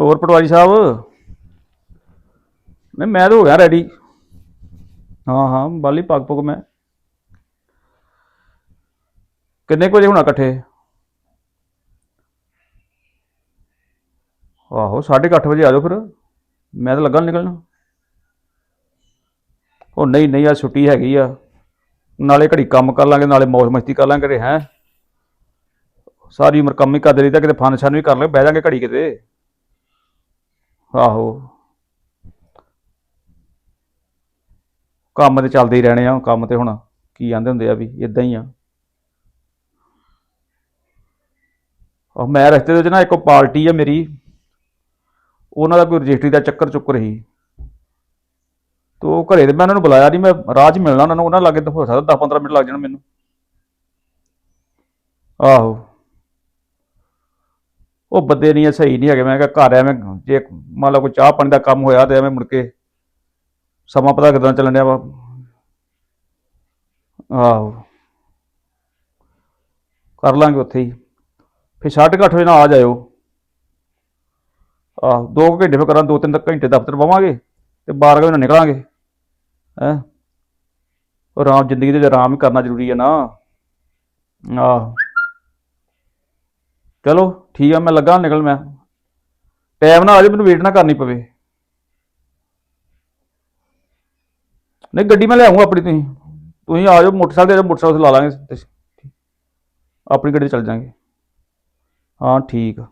ਹੋਰ ਪਟਵਾਰੀ ਸਾਹਿਬ? ਨਹੀਂ, ਮੈਂ ਤਾਂ ਹੋ ਗਿਆ ਰੈਡੀ ਹਾਂ ਹਾਂ, ਬਾਲੀ ਪੱਗ ਪੁੱਗ ਮੈਂ। ਕਿੰਨੇ ਕੁ ਵਜੇ ਹੋਣਾ ਇਕੱਠੇ? ਆਹੋ 8:30 ਵਜੇ ਆ ਜਾਓ ਫਿਰ। ਮੈਂ ਤਾਂ ਲੱਗਾ ਨਿਕਲਣਾ। ਉਹ ਨਹੀਂ ਨਹੀਂ ਆ ਛੁੱਟੀ ਹੈਗੀ ਆ। ਨਾਲੇ ਘੜੀ ਕੰਮ ਕਰ ਲਾਂਗੇ, ਨਾਲੇ ਮੌਜ ਮਸਤੀ ਕਰ ਲਾਂਗੇ ਹੈ। ਸਾਰੀ ਉਮਰ ਕੰਮ ਹੀ ਕਰਦੇ ਰਹੀਦਾ, ਕਿਤੇ ਫਨ ਸ਼ਨ ਵੀ ਕਰ ਲੈ ਬਹਿ ਜਾਾਂਗੇ ਘੜੀ ਕਿਤੇ। ਆਹੋ। ਕੰਮ ਤੇ ਚੱਲਦੇ ਹੀ ਰਹਿਣੇ ਆ, ਕੰਮ ਤੇ ਹੁਣ ਕੀ ਆਂਦੇ ਹੁੰਦੇ ਆ ਵੀ ਇਦਾਂ ਹੀ ਆ। ਉਹ ਮੈਂ ਰਸਤੇ ਦੇ ਵਿੱਚ ਨਾ ਇੱਕ ਪਾਰਟੀ ਆ ਮੇਰੀ, ਉਹਨਾਂ ਦਾ ਕੋਈ ਰਜਿਸਟਰੀ ਦਾ ਚੱਕਰ ਚੁੱਕ ਰਹੀ। ਤੋ ਉਹ ਘਰੇ ਤੇ ਮੈਂ ਉਹਨਾਂ ਨੂੰ ਬੁਲਾਇਆ ਨਹੀਂ ਮੈਂ ਰਾਹ 'ਚ ਮਿਲਣਾ ਉਹਨਾਂ ਨੂੰ, ਉਹਨਾਂ ਲਾਗੇ ਤਾਂ ਹੋ ਸਕਦਾ 10 15 ਮਿੰਟ ਲੱਗ ਜਾਣ ਮੈਨੂੰ। ਆਹੋ। ਉਹ ਬੰਦੇ ਨਹੀਂ ਆ, ਸਹੀ ਨਹੀਂ ਹੈਗੇ। ਮੈਂ ਕਿਹਾ ਘਰ ਐਵੇਂ ਜੇ ਮੰਨ ਲਓ ਕੋਈ ਚਾਹ ਪਾਣੀ ਦਾ ਕੰਮ ਹੋਇਆ ਤੇ ਐਵੇਂ ਮੁੜ ਕੇ ਸਮਾਂ ਪਤਾ ਕਿਦਾਂ ਚੱਲਣ ਡਿਆ ਵਾ। ਆਹੋ। ਕਰ ਲਾਂਗੇ ਉੱਥੇ ਹੀ। ਫਿਰ 8:30 ਵਜੇ ਨਾਲ ਆ ਜਾਇਓ। ਆਹ ਦੋ ਕੁ ਘੰਟੇ ਫਿਰ ਕਰਾਂ ਦੋ ਤਿੰਨ ਘੰਟੇ ਦਫ਼ਤਰ ਬਵਾਂਗੇ ਤੇ 12 ਵਜੇ ਨਾਲ ਨਿਕਲਾਂਗੇ। ਹੈ? ਆਰਾਮ ਜ਼ਿੰਦਗੀ ਦੇ ਵਿੱਚ ਆਰਾਮ ਹੀ ਕਰਨਾ ਜ਼ਰੂਰੀ ਹੈ ਨਾ। ਆਹ। ਚਲੋ। ਠੀਕ ਆ ਮੈਂ ਲੱਗਾ ਨਿਕਲ ਮੈਂ। ਟਾਈਮ ਨਾਲ ਆ ਜਾਓ ਮੈਨੂੰ ਵੇਟ ਨਾ ਕਰਨੀ ਪਵੇ। ਨਹੀਂ ਗੱਡੀ ਮੈਂ ਲਿਆਉਂਗਾ ਆਪਣੀ ਤੁਸੀਂ। ਤੁਸੀਂ ਆ ਜਾਓ ਮੋਟਰਸਾਈਕਲ ਤੇ ਮੋਟਰਸਾਈਕਲ ਤੇ ਲਾ ਲਾਂਗੇ। ਆਪਣੀ ਗੱਡੀ ਚੱਲ ਜਾਾਂਗੇ। ਹਾਂ ਠੀਕ ਆ।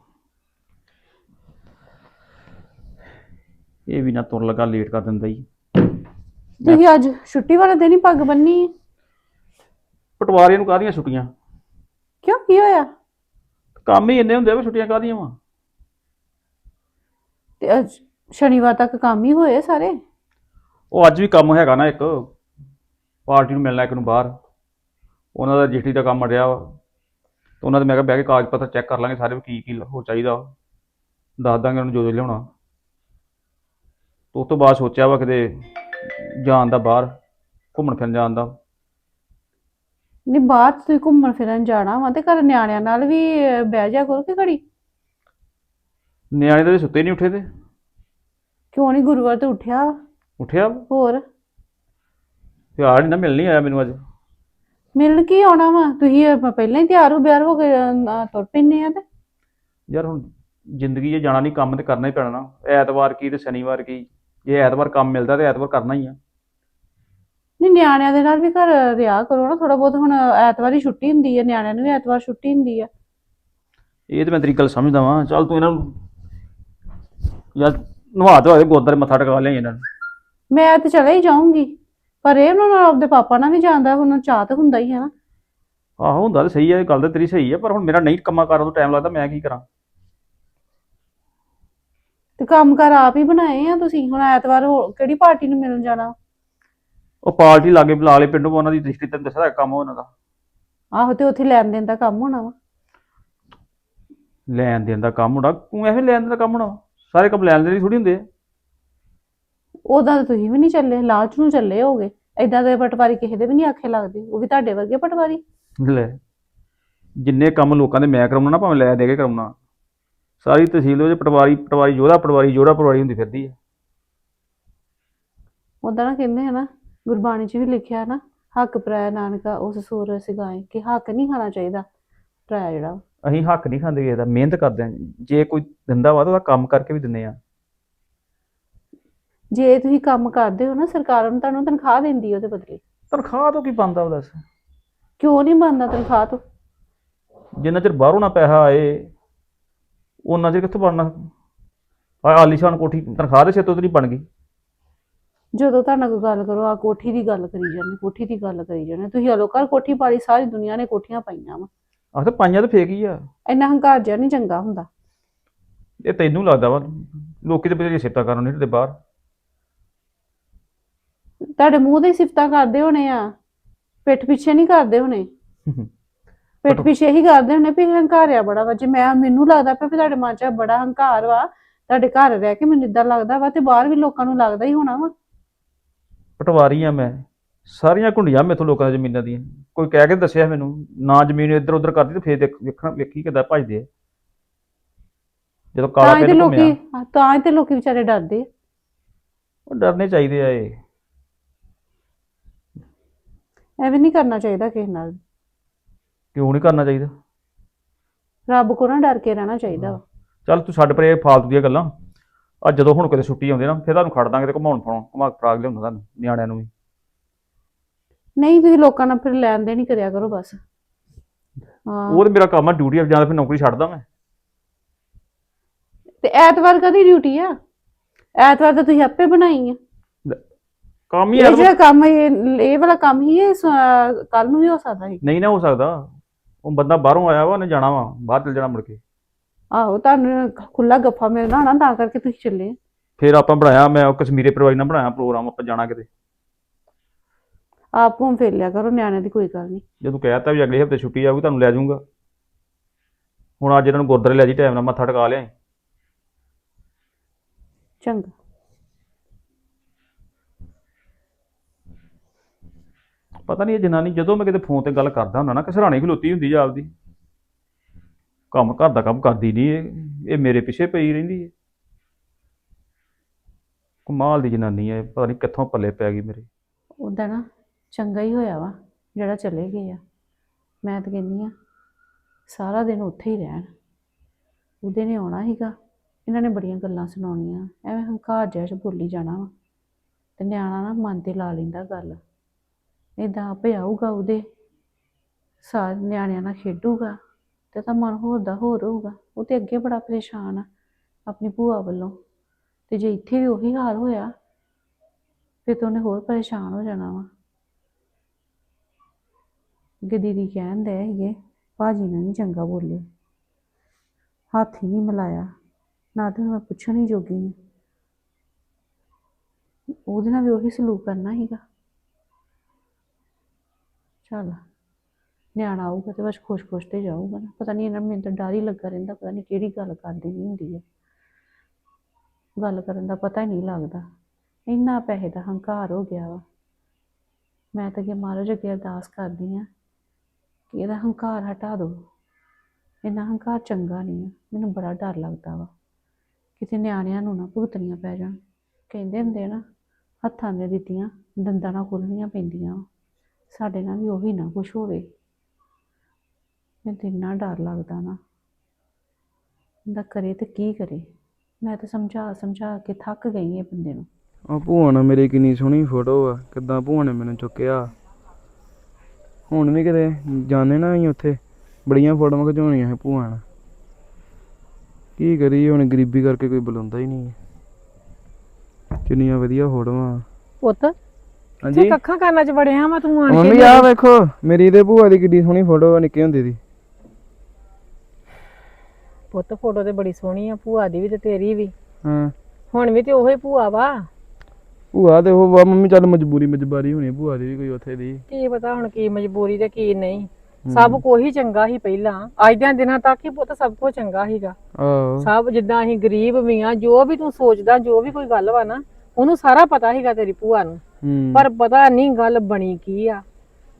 ਇਹ ਵੀ ਨਾ ਤੁਰ ਲਗਾ ਲੇਟ ਕਰ ਦਿੰਦਾ ਹੀ ਤੁਸੀਂ ਅੱਜ ਛੁੱਟੀ ਵਾਲੇ ਦਿਨ ਹੀ ਪੱਗ ਬੰਨੀ। ਪਟਵਾਰੀਆਂ ਨੂੰ ਕਾਹਦੀਆਂ ਛੁੱਟੀਆਂ? ਕਿਉਂ ਕੀ ਹੋਇਆ? ਕੰਮ ਹੀ ਇੰਨੇ ਹੁੰਦੇ ਆ ਵੀ ਛੁੱਟੀਆਂ ਕਾਹਦੀਆਂ ਵਾ? ਤੇ ਅੱਜ ਸ਼ਨੀਵਾਰ ਤੱਕ ਕੰਮ ਹੀ ਹੋਏ ਸਾਰੇ? ਉਹ ਅੱਜ ਵੀ ਕੰਮ ਹੈਗਾ ਨਾ ਇੱਕ ਪਾਰਟੀ ਨੂੰ ਮਿਲਣਾ ਇੱਕ ਨੂੰ ਬਾਹਰ। ਉਹਨਾਂ ਦਾ ਰਜਿਸਟਰੀ ਦਾ ਕੰਮ ਅੜਿਆ ਵਾ। ਤੇ ਉਹਨਾਂ ਦੇ ਮੈਂ ਕਿਹਾ ਬਹਿ ਕੇ ਕਾਗਜ਼ ਪੱਤਰ ਚੈੱਕ ਕਰ ਲਾਂਗੇ ਸਾਰੇ ਵੀ ਕੀ ਕੀ ਹੋ ਚਾਹੀਦਾ ਦੱਸ ਦਾਂਗੇ ਉਹਨੂੰ ਜੋ ਜੋ ਲਿਆਉਣਾ। ਤੇ ਉਸ ਤੋਂ ਬਾਅਦ ਸੋਚਿਆ ਵਾ ਕਿਤੇ ਜਾਣ ਦਾ ਬਾਹਰ ਘੁੰਮਣ ਫਿਰਨ ਜਾਣ ਦਾ। ਨਹੀਂ ਬਾਹਰ ਤੁਸੀਂ ਘੁੰਮਣ ਫਿਰਨ ਜਾਣਾ ਵਾ ਤੇ ਘਰ ਨਿਆਣਿਆਂ ਨਾਲ ਵੀ ਅਹ, ਬਹਿ ਜਾ ਕਰੋ ਕਿ ਘੜੀ? ਨਿਆਣੇ ਤਾਂ ਸੁੱਤੇ ਨਹੀਂ ਉੱਠੇ ਤੇ। ਕਿਉਂ ਨਹੀਂ ਗੁਰੂਵਾਰ ਤੇ ਉੱਠਿਆ? ਉੱਠਿਆ ਵਾ? ਹੋਰ? ਤੇ ਨਹੀਂ ਨਾ ਮਿਲ ਨਹੀਂ ਆਇਆ ਮੈਨੂੰ ਅੱਜ। ਮਿਲਣ ਕੀ ਆਉਣਾ ਵਾ? ਤੁਸੀਂ ਪਹਿਲਾਂ ਹੀ ਤਿਆਰ ਹੋ ਬਿਆਰ ਹੋ ਕੇ ਅਹ, ਤੁਰ ਪੈਨੇ ਆ ਤੇ। ਯਾਰ ਹੁਣ ਜ਼ਿੰਦਗੀ 'ਚ ਜਾਣਾ ਨਹੀਂ ਕੰਮ ਤੇ ਕਰਨਾ ਹੀ ਪੈਣਾ ਨਾ। ਐਤਵਾਰ ਕੀ ਤੇ ਸ਼ਨੀਵਾਰ ਕੀ? ਜੇ ਐਤਵਾਰ ਕੰਮ ਮਿਲਦਾ ਤੇ ਐਤਵਾਰ ਕਰਨਾ ਹੀ ਆ। ਨਹੀਂ ਨਿਆਣਿਆਂ ਦੇ ਨਾਲ ਵੀ ਘਰ ਰਿਹਾ ਕਰੋ ਨਾ ਥੋੜਾ ਬਹੁਤ। ਹੁਣ ਐਤਵਾਰ ਹੀ ਛੁੱਟੀ ਹੁੰਦੀ ਹੈ ਨਿਆਣਿਆਂ ਨੂੰ ਵੀ ਐਤਵਾਰ ਛੁੱਟੀ ਹੁੰਦੀ ਆ ਇਹ ਤੇ ਮੈਂ ਤੇਰੀ ਗੱਲ ਸਮਝਦਾ ਵਾਂ। ਚੱਲ ਤੂੰ ਇਹਨਾਂ ਨੂੰ ਯਾਰ ਨਵਾ ਕੇ ਗੁਰਦੁਆਰੇ ਮੱਥਾ ਟਿਕਾ ਲਿਆ ਇਹਨਾਂ ਨੂੰ। ਮੈਂ ਤੇ ਚਲੇ ਹੀ ਜਾਊਂਗੀ ਪਰ ਇਹ ਉਹਨਾਂ ਨਾਲ ਆਪਦੇ ਪਾਪਾ ਨਾਲ ਵੀ ਜਾਂਦਾ ਉਹਨਾਂ ਚਾਹ ਤਾਂ ਹੁੰਦਾ ਹੀ ਹੈ ਨਾ। ਆਹੋ ਹੁੰਦਾ ਤਾਂ ਸਹੀ ਹੈ ਗੱਲ ਤਾਂ ਤੇਰੀ ਸਹੀ ਹੈ ਪਰ ਹੁਣ ਮੇਰਾ ਨਹੀਂ ਕੰਮਾਂ ਕਾਰਾਂ ਤੋਂ ਟਾਈਮ ਲੱਗਦਾ ਮੈਂ ਕੀ ਕਰਾਂ? ਤੇ ਕੰਮ ਕਰ ਆਪ ਹੀ ਬਣਾਏ ਆ ਤੁਸੀਂ? ਹੁਣ ਐਤਵਾਰ ਹੋ- ਕਿਹੜੀ ਪਾਰਟੀ ਨੂੰ ਮਿਲਣ ਜਾਣਾ? ਉਹ ਪਾਰਟੀ ਲਾਗੇ ਬੁਲਾ ਲਏ ਪਿੰਡੋਂ ਉਹਨਾਂ ਦੀ ਦ੍ਰਿਸ਼ਟੀ ਤੈਨੂੰ ਦੱਸਿਆ ਤਾਂ ਕੰਮ ਉਹਨਾਂ ਦਾ। ਆਹੋ ਤੇ ਉੱਥੇ ਲੈਣ ਦੇਣ ਦਾ ਕੰਮ ਹੋਣਾ ਵਾ। ਲੈਣ ਦੇਣ ਦਾ ਕੰਮ ਹੁੰਦਾ ਤੂੰ ਐਵੇਂ ਲੈਣ ਦੇਣ ਦਾ ਕੰਮ ਹੋਣਾ ਸਾਰੇ ਕੰਮ ਲੈਣ ਦੀ ਥੋੜੀ ਹੁੰਦੇ ਆ। ਉਦਾਂ ਤਾਂ ਤੁਸੀਂ ਵੀ ਨਹੀਂ ਚੱਲੇ ਲਾਲਚ ਨੂੰ ਚੱਲੇ ਹੋਗੇ। ਏਦਾਂ ਦੇ ਪਟਵਾਰੀ ਕਿਸੇ ਦੇ ਵੀ ਨਹੀਂ ਆਖੇ ਲੱਗਦੇ ਉਹ ਵੀ ਤੁਹਾਡੇ ਵਰਗੇ ਪਟਵਾਰੀ। ਲੈ ਜਿੰਨੇ ਕੰਮ ਲੋਕਾਂ ਦੇ ਮੈਂ ਕਰਾਉਣਾ ਨਾ ਭਾਵੇਂ ਲੈ ਦੇ ਕੇ ਕਰਾਉਣਾ। ਸਾਰੀ ਤਹਿਸੀਲ ਵਿੱਚ ਪਟਵਾਰੀ ਪਟਵਾਰੀ ਜੋਧਾ ਪਟਵਾਰੀ ਜੋੜਾ ਪਟਵਾਰੀ ਹੁੰਦੀ ਫਿਰਦੀ ਹੈ ਉਦਾਂ ਨਾ ਕਹਿੰਦੇ ਹੈ ਨਾ ਗੁਰਬਾਣੀ 'ਚ ਵੀ ਲਿਖਿਆ ਨਾ ਹੱਕ ਪਰਾਇਆ ਨਾਨਕਾ ਉਸ ਸੂਰ ਸਿਗਾਏ ਕਿ ਹੱਕ ਨਹੀਂ ਖਾਣਾ ਚਾਹੀਦਾ ਪਰਾਇਆ ਜਿਹੜਾ। ਅਸੀਂ ਹੱਕ ਨਹੀਂ ਖਾਂਦੇ ਕਿਸੇ ਦਾ ਮਿਹਨਤ ਕਰਦੇ ਹਾਂ। ਜੇ ਕੋਈ ਦਿੰਦਾ ਵਾ ਤਾਂ ਉਹਦਾ ਕੰਮ ਕਰਕੇ ਵੀ ਦਿੰਦੇ ਆ। ਜੇ ਤੁਸੀਂ ਕੰਮ ਕਰਦੇ ਹੋ ਨਾ ਸਰਕਾਰ ਨੂੰ ਤੁਹਾਨੂੰ ਤਨਖਾਹ ਦਿੰਦੀ ਉਹਦੇ ਬਦਲੇ। ਤਨਖਾਹ ਤੋਂ ਕੀ ਬੰਦਾ ਉਹ ਦੱਸ? ਕਿਉਂ ਨਹੀਂ ਬਣਦਾ ਤਨਖਾਹ ਤੋਂ? ਜਿੰਨਾ ਚਿਰ ਬਾਹਰੋਂ ਨਾ ਪੈਸਾ ਆਏ ਉਹਨਾਂ ਚਿਰ ਕਿੱਥੋਂ ਬਣਨਾ? ਆ ਆਲੀਸ਼ਾਨ ਕੋਠੀ ਤਨਖਾਹ ਦੇ ਸਿਰ ਤੋਂ ਤਾਂ ਨਹੀਂ ਬਣ ਗਈ। ਜਦੋਂ ਤੁਹਾਡੇ ਨਾਲ ਕੋਈ ਗੱਲ ਕਰੋ ਆ ਕੋਠੀ ਦੀ ਗੱਲ ਕਰੀ ਜਾਂਦੇ ਕੋਠੀ ਦੀ ਗੱਲ ਕਰੀ ਜਾਂਦੇ। ਤੁਸੀਂ ਹਲੋ ਘਰ ਕੋਠੀ ਪਾਲੀ ਸਾਰੀ ਦੁਨੀਆ ਨੇ ਕੋਠੀਆਂ ਪਾਈਆਂ ਵਾ। ਆਹ ਤਾਂ ਪਾਈਆਂ ਤਾਂ ਫੇਕ ਹੀ ਆ। ਇੰਨਾ ਹੰਕਾਰ ਜਿਹਾ ਨਹੀਂ ਚੰਗਾ ਹੁੰਦਾ। ਇਹ ਤੈਨੂੰ ਲੱਗਦਾ ਵਾ ਲੋਕੀ ਤੇ ਬਥੇਰੀ ਸਿਫਤਾਂ ਕਰਨ ਨਹੀਂ ਤੇ ਬਾਹਰ। ਤੁਹਾਡੇ ਮੂੰਹ ਦੇ ਸਿਫਤਾਂ ਕਰਦੇ ਹੋਣੇ ਆ। ਪਿੱਠ ਪਿੱਛੇ ਨਹੀਂ ਕਰਦੇ ਹੋਣੇ। ਪਿੱਠ ਪਿੱਛੇ ਹੀ ਕਰਦੇ ਹੋਣੇ ਵੀ ਹੰਕਾਰਿਆ ਬੜਾ ਵਾ। ਜੇ ਮੈਂ ਮੈਨੂੰ ਲੱਗਦਾ ਪਿਆ ਵੀ ਤੁਹਾਡੇ ਮਨ 'ਚ ਬੜਾ ਹੰਕਾਰ ਵਾ ਤੁਹਾਡੇ ਘਰ ਰਹਿ ਕੇ ਮੈਨੂੰ ਇਦਾਂ ਲੱਗਦਾ ਵਾ ਤੇ ਬਾਹਰ ਵੀ ਲੋਕਾਂ ਨੂੰ ਲੱਗਦਾ ਹੀ ਹੋਣਾ ਵਾ। ਪਟਵਾਰੀ ਆ ਮੈਂ ਸਾਰੀਆਂ ਘੁੰਡੀਆਂ ਮੇਥੋਂ ਲੋਕਾਂ ਦੀ ਜ਼ਮੀਨਾਂ ਦੀਆਂ। ਕੋਈ ਕਹਿ ਕੇ ਦੱਸਿਆ ਮੈਨੂੰ ਨਾ ਜ਼ਮੀਨ ਇੱਧਰ ਉੱਧਰ ਕਰਦੀ ਤੇ ਫੇਰ ਦੇਖ ਵੇਖਣਾ ਵੇਖੀ ਕਿੱਦਾਂ ਭਜਦੇ ਆ। ਜਦੋਂ ਕਾਲਾ ਤਾਂ ਇਹਦੇ ਲੋਕੀ ਘੁੰਮਿਆ। ਤਾਂ ਹੀ ਤੇ ਲੋਕੀ ਵਿਚਾਰੇ ਡਰਦੇ ਆ। ਉਹ ਡਰਨੇ ਚਾਹੀਦੇ ਆ ਇਹ। ਐਵੇਂ ਨਹੀਂ ਕਰਨਾ ਚਾਹੀਦਾ ਕਿਸੇ ਨਾਲ। ਕਿਉਂ ਨਹੀਂ ਕਰਨਾ ਚਾਹੀਦਾ? ਰੱਬ ਕੋਲ ਨਾ ਡਰ ਕੇ ਰਹਿਣਾ ਚਾਹੀਦਾ। ਵਾ ਚੱਲ ਤੂੰ ਛੱਡ ਪਰੇ ਇਹ ਫਾਲਤੂ ਦੀਆਂ ਗੱਲਾਂ। ਆ ਜਦੋਂ ਹੁਣ ਕਿਤੇ ਛੁੱਟੀ ਆਉਂਦੀ ਨਾ ਫਿਰ ਤੁਹਾਨੂੰ ਖੜ ਦਾਂਗੇ ਤੇ ਘੁਮਾਉਣ ਫਰਾਉਣ ਘੁਮਾ ਫਰਾਗ ਲਿਆਉਂਦਾ ਤੁਹਾਨੂੰ ਨਿਆਣਿਆਂ ਨੂੰ ਵੀ। ਨਹੀਂ ਤੁਸੀਂ ਲੋਕਾਂ ਨਾਲ ਫਿਰ ਲੈਣ ਦੇਣ ਹੀ ਕਰਿਆ ਕਰੋ ਬਸ। ਹਾਂ। ਉਹ ਤੇ ਮੇਰਾ ਕੰਮ ਆ ਡਿਊਟੀ ਆ ਜਾਂ ਤਾਂ ਫਿਰ ਨੌਕਰੀ ਛੱਡਦਾ ਮੈਂ ਤੇ ਐਤਵਾਰ ਕਦੀ ਡਿਊਟੀ ਆ? ਐਤਵਾਰ ਤਾਂ ਤੁਸੀਂ ਆਪੇ ਬਣਾਈ ਆ। ਕੰਮ ਹੀ ਇਹ ਆ ਜਿਹੜਾ ਕੰਮ ਇਹ ਇਹ ਵਾਲਾ ਕੰਮ ਹੀ ਇਹ ਕੱਲ ਨੂੰ ਵੀ ਹੋ ਸਕਦਾ ਸੀ। ਨਹੀਂ ਨਾ ਹੋ ਸਕਦਾ। ਉਹ ਬੰਦਾ ਬਾਹਰੋਂ ਆਇਆ ਵਾ ਉਹਨੇ ਜਾਣਾ ਵਾ ਬਾਹਰ ਚਲ ਜਾਣਾ ਮੁੜ ਕੇ। ਆਹੋ ਤੁਹਾਨੂੰ ਖੁੱਲਾ ਗੱਫਾ ਮਿਲਣਾ ਹੋਣਾ ਤਾਂ ਕਰਕੇ ਤੁਸੀਂ ਚੱਲੇ ਫਿਰ ਆਪਾਂ ਬਣਾਇਆ ਮੈਂ ਉਹ ਕਸ਼ਮੀਰੇ ਪਰਿਵਾਰੀ ਨਾਲ ਬਣਾਇਆ ਪ੍ਰੋਗਰਾਮ ਆਪਾਂ ਜਾਣਾ ਕਿਤੇ। ਆਪ ਘੁੰਮ ਫਿਰ ਲਿਆ ਕਰੋ ਨਿਆਣਿਆਂ ਦੀ ਕੋਈ ਗੱਲ ਨਹੀਂ। ਜੇ ਤੂੰ ਕਹਿਤਾ ਵੀ ਅਗਲੇ ਹਫ਼ਤੇ ਛੁੱਟੀ ਆਊਗੀ ਤੁਹਾਨੂੰ ਲੈ ਜਾਊਂਗਾ। ਹੁਣ ਅੱਜ ਇਹਨਾਂ ਨੂੰ ਗੁਰਦੁਆਰੇ ਲੈ ਜੀ ਟਾਈਮ ਨਾਲ ਮੱਥਾ ਟਿਕਾ ਲਿਆ ਚੰਗਾ। ਪਤਾ ਨਹੀਂ ਇਹ ਜਨਾਨੀ ਜਦੋਂ ਮੈਂ ਕਿਤੇ ਫੋਨ ਤੇ ਗੱਲ ਕਰਦਾ ਹੁੰਦਾ ਨਾ ਕਿ ਸਰਾਣੀ ਖਲੋਤੀ ਹੁੰਦੀ ਆਪਦੀ। ਕੰਮ ਘਰ ਦਾ ਕੰਮ ਕਰਦੀ ਨਹੀਂ ਇਹ। ਇਹ ਮੇਰੇ ਪਿੱਛੇ ਪਈ ਰਹਿੰਦੀ ਹੈ। ਕਮਾਲ ਦੀ ਜਨਾਨੀ ਹੈ। ਪਤਾ ਨਹੀਂ ਕਿੱਥੋਂ ਪੱਲੇ ਪੈ ਗਈ ਮੇਰੇ। ਉਹਦਾ ਨਾ ਚੰਗਾ ਹੀ ਹੋਇਆ ਵਾ, ਜਿਹੜਾ ਚਲੇ ਗਏ ਆ। ਮੈਂ ਤਾਂ ਕਹਿੰਦੀ ਆ ਸਾਰਾ ਦਿਨ ਉੱਥੇ ਹੀ ਰਹਿਣ। ਉਹਦੇ ਨੇ ਆਉਣਾ ਸੀਗਾ। ਇਹਨਾਂ ਨੇ ਬੜੀਆਂ ਗੱਲਾਂ ਸੁਣਾਉਣੀਆਂ। ਐਵੇਂ ਹੰਕਾਰ ਜਿਹਾ ਚ ਬੋਲੀ ਜਾਣਾ ਵਾ। ਤੇ ਨਿਆਣਾ ਨਾ ਮਨ ਤੇ ਲਾ ਲੈਂਦਾ ਗੱਲ। ਇਦਾਂ ਆਪੇ ਆਊਗਾ ਉਹਦੇ। ਸਾਰ ਨਿਆਣਿਆਂ ਨਾਲ ਖੇਡੂਗਾ। ਤੇ ਤਾਂ ਮਨ ਹੋਰ ਦਾ ਹੋਰ ਹੋਊਗਾ। ਉਹ ਤੇ ਅੱਗੇ ਬੜਾ ਪਰੇਸ਼ਾਨ ਆ, ਆਪਣੀ ਭੂਆ ਵੱਲੋਂ। ਤੇ ਜੇ ਇੱਥੇ ਵੀ ਉਹੀ ਹਾਲ ਹੋਇਆ, ਫਿਰ ਤਾਂ ਉਹਨੇ ਹੋਰ ਪਰੇਸ਼ਾਨ ਹੋ ਜਾਣਾ ਵਾ। ਅੱਗੇ ਦੀਦੀ ਕਹਿਣ ਦੇ ਭਾਜੀ ਨੇ ਨਹੀਂ ਚੰਗਾ ਬੋਲੇ ਹੱਥ ਹੀ ਨਹੀਂ ਮਿਲਾਇਆ। ਨਾ ਤਾਂ ਮੈਂ ਪੁੱਛਣ ਹੀ ਜੋਗੀ ਨਹੀਂ ਉਹਦੇ ਨਾਲ ਵੀ ਉਹੀ ਸਲੂਕ ਕਰਨਾ ਸੀਗਾ। ਚੱਲ ਨਿਆਣਾ ਆਊਗਾ ਤੇ ਬਸ ਖੁਸ਼-ਖੁਸ਼ ਤੇ ਜਾਊਗਾ ਨਾ। ਪਤਾ ਨਹੀਂ ਇਹਨਾਂ ਨੂੰ ਮੈਨੂੰ ਤਾਂ ਡਰ ਹੀ ਲੱਗਾ ਰਹਿੰਦਾ, ਪਤਾ ਨਹੀਂ ਕਿਹੜੀ ਗੱਲ ਕਰਦੀ ਵੀ ਹੁੰਦੀ ਹੈ ਗੱਲ ਕਰਨ ਦਾ ਪਤਾ ਹੀ ਨਹੀਂ ਲੱਗਦਾ। ਇੰਨਾ ਪੈਸੇ ਦਾ ਹੰਕਾਰ ਹੋ ਗਿਆ ਵਾ। ਮੈਂ ਤਾਂ ਕਿ ਮਹਾਰਾਜ ਅੱਗੇ ਅਰਦਾਸ ਕਰਦੀ ਆ ਕਿ ਇਹਦਾ ਹੰਕਾਰ ਹਟਾ ਦਿਓ ਇੰਨਾ ਹੰਕਾਰ ਚੰਗਾ ਨਹੀਂ ਆ। ਮੈਨੂੰ ਬੜਾ ਡਰ ਲੱਗਦਾ ਵਾ। ਕਿਤੇ ਨਿਆਣਿਆਂ ਨੂੰ ਨਾ ਭੁਗਤਣੀਆਂ ਪੈ ਜਾਣ। ਕਹਿੰਦੇ ਹੁੰਦੇ ਆ ਨਾ, ਹੱਥਾਂ ਦੀਆਂ ਦਿੱਤੀਆਂ ਦੰਦਾਂ ਨਾਲ ਖੁੱਲਣੀਆਂ ਪੈਂਦੀਆਂ ਵਾ। ਸਾਡੇ ਨਾਲ ਵੀ ਉਹੀ ਨਾ ਕੁਛ ਹੋਵੇ। ਮੈਨੂੰ ਤਾਂ ਇੰਨਾ ਡਰ ਲੱਗਦਾ ਨਾ। ਬੰਦਾ ਕਰੇ ਤੇ ਕੀ ਕਰੇ? ਮੈਂ ਤਾਂ ਸਮਝਾ ਸਮਝਾ ਕੇ ਥੱਕ ਗਈ ਇਹ ਬੰਦੇ ਨੂੰ। ਆ ਭੂਆ ਨਾਲ ਮੇਰੀ ਕਿੰਨੀ ਸੋਹਣੀ ਫੋਟੋ ਆ। ਕਿੱਦਾਂ ਭੂਆ ਨੇ ਮੈਨੂੰ ਚੁੱਕਿਆ? ਹੁਣ ਵੀ ਕਿਤੇ ਜਾਣੇ ਨਾ ਅਸੀਂ ਉੱਥੇ। ਬੜੀਆਂ ਫੋਟੋਆਂ ਖਿਚਾਉਣੀਆਂ ਸੀ ਭੂਆ ਨਾਲ ਕੀ ਕਰੀਏ ਹੁਣ ਗਰੀਬੀ ਕਰਕੇ ਕੋਈ ਬੁਲਾਉਂਦਾ ਹੀ ਨਹੀਂ ਕਿੰਨੀਆਂ ਵਧੀਆ ਫੋਟੋਆਂ ਪੁੱਤ ਹਾਂਜੀ? ਤੇ ਕੱਖਾਂ ਕੰਨਾਂ 'ਚ ਵੜਿਆ ਵਾ ਤੂੰ ਆਣ ਮੰਮੀ ਕੇ ਆ ਵੇਖੋ ਮੇਰੀ ਤੇ ਭੂਆ ਦੀ ਕਿੱਡੀ ਸੋਹਣੀ ਫੋਟੋ ਆ ਨਿੱਕੇ ਹੁੰਦੀ ਦੀ। ਪੁੱਤ ਫੋਟੋ ਤੇ ਬੜੀ ਸੋਹਣੀ ਆ ਭੂਆ ਦੀ ਵੀ ਤੇ ਤੇਰੀ ਵੀ। ਹਾਂ। ਹੁਣ ਵੀ ਤੇ ਉਹੀ ਭੂਆ ਵਾ। ਭੂਆ ਤੇ ਉਹ ਵਾ ਮੰਮੀ ਚੱਲ ਮਜਬੂਰੀ ਮਜਬਾਰੀ ਹੋਣੀ ਭੂਆ ਦੀ ਵੀ ਕੋਈ ਉੱਥੇ ਦੀ। ਕੀ ਪਤਾ ਹੁਣ ਕੀ ਮਜਬੂਰੀ ਤੇ ਕੀ ਨਹੀਂ। ਸਭ ਕੋਈ ਚੰਗਾ ਸੀ ਪਹਿਲਾਂ। ਅੱਜ ਦੇ ਦਿਨਾਂ ਤੱਕ ਹੀ ਪੁੱਤ ਸਭ ਕੁਝ ਚੰਗਾ ਸੀਗਾ। ਆਹੋ। ਸਭ ਜਿੱਦਾਂ ਅਸੀਂ ਗਰੀਬ ਵੀ ਆ ਜੋ ਵੀ ਤੂੰ ਸੋਚਦਾ ਜੋ ਵੀ ਕੋਈ ਗੱਲ ਵਾ ਨਾ ਉਹਨੂੰ ਸਾਰਾ ਪਤਾ ਸੀਗਾ ਤੇਰੀ ਭੂਆ ਨੂੰ। ਹੂੰ। ਪਰ ਪਤਾ ਨਹੀਂ ਗੱਲ ਬਣੀ ਕੀ ਆ।